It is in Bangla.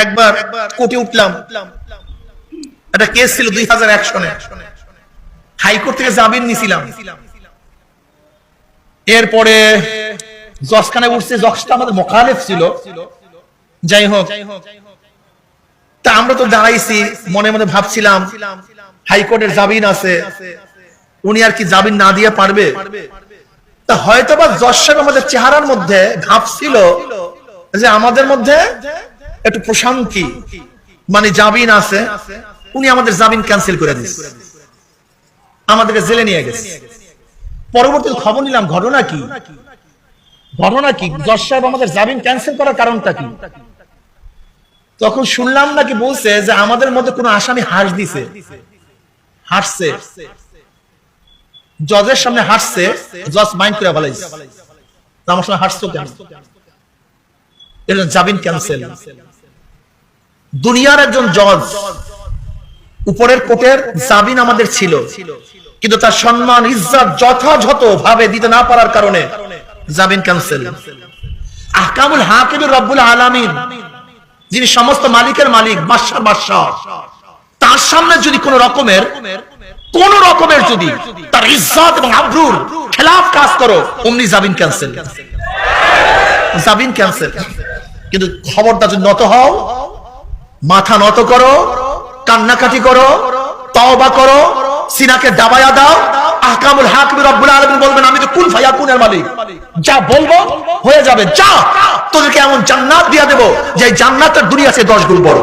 একবার কোর্টে উঠলাম। একটা কেস ছিল দুই হাজার এক সনে। হাইকোর্ট থেকে জামিন নিছিলাম। এরপরে জজখানে উঠছে, জজটা আমাদের মোকালেফ ছিল। যাই হোক, তা আমরা তো দাঁড়াইছি, মনে মনে ভাবছিলাম, হাইকোর্টের জামিন আছে, উনি আর কি জামিন না দিয়ে পারবে? তা হয়তো বা সাহেব আমাদের চেহারার মধ্যে ভাবছিল যে আমাদের মধ্যে একটু প্রশান্তি মানে জামিন আছে, উনি আমাদের জামিন ক্যান্সেল করে দিচ্ছে আমাদেরকে জেলে নিয়ে গেছে। পরবর্তীতে খবর নিলাম, ঘটনা কি? ঘটনা কি? জজ সাহেব আমাদের জামিন ক্যান্সেল করার কারণটা কি? তখন শুনলাম নাকি বলছে যে আমাদের মধ্যে কোন আসামি হাস দিছে। হাসছে। জজের সামনে হাসছে, জজ মাইন্ড করে ফেলাইছে আমার সামনে হাসছো কেন? এটা জামিন ক্যান্সেল দুনিয়ার একজন জজ, উপরের কোর্টের জামিন আমাদের ছিল। কিন্তু তার সম্মান, ইজ্জত যথাযথ ভাবে দিতে না পারার কারণে জামিন ক্যান্সেল আহকামুল হাকিমুর রব্বুল আলামিন, যিনি সমস্ত মালিকের মালিক, বাদশাহ বাদশাহ, তার সামনে যদি কোন রকমের কোন রকমের যদি তার ইজ্জত এবং আব্রুর খেলাফ কাজ করো, অমনি জামিন ক্যান্সেল জামিন ক্যান্সেল কিন্তু খবরটা যদি নত হও, মাথা নত করো, কান্নাকাটি করো, তওবা করো, সিনাকে দাবায়া দাও, আহকামুল হাকিম রব্বুল আলামিন বলবেন, আমি তো কুল ফায়া কুনের মালিক। যা বলব হয়ে যাবে, যা। তোদেরকে এমন জান্নাত দিয়ে দেব, যে জান্নাতের দুনিয়া আছে দশ গুণ বড়।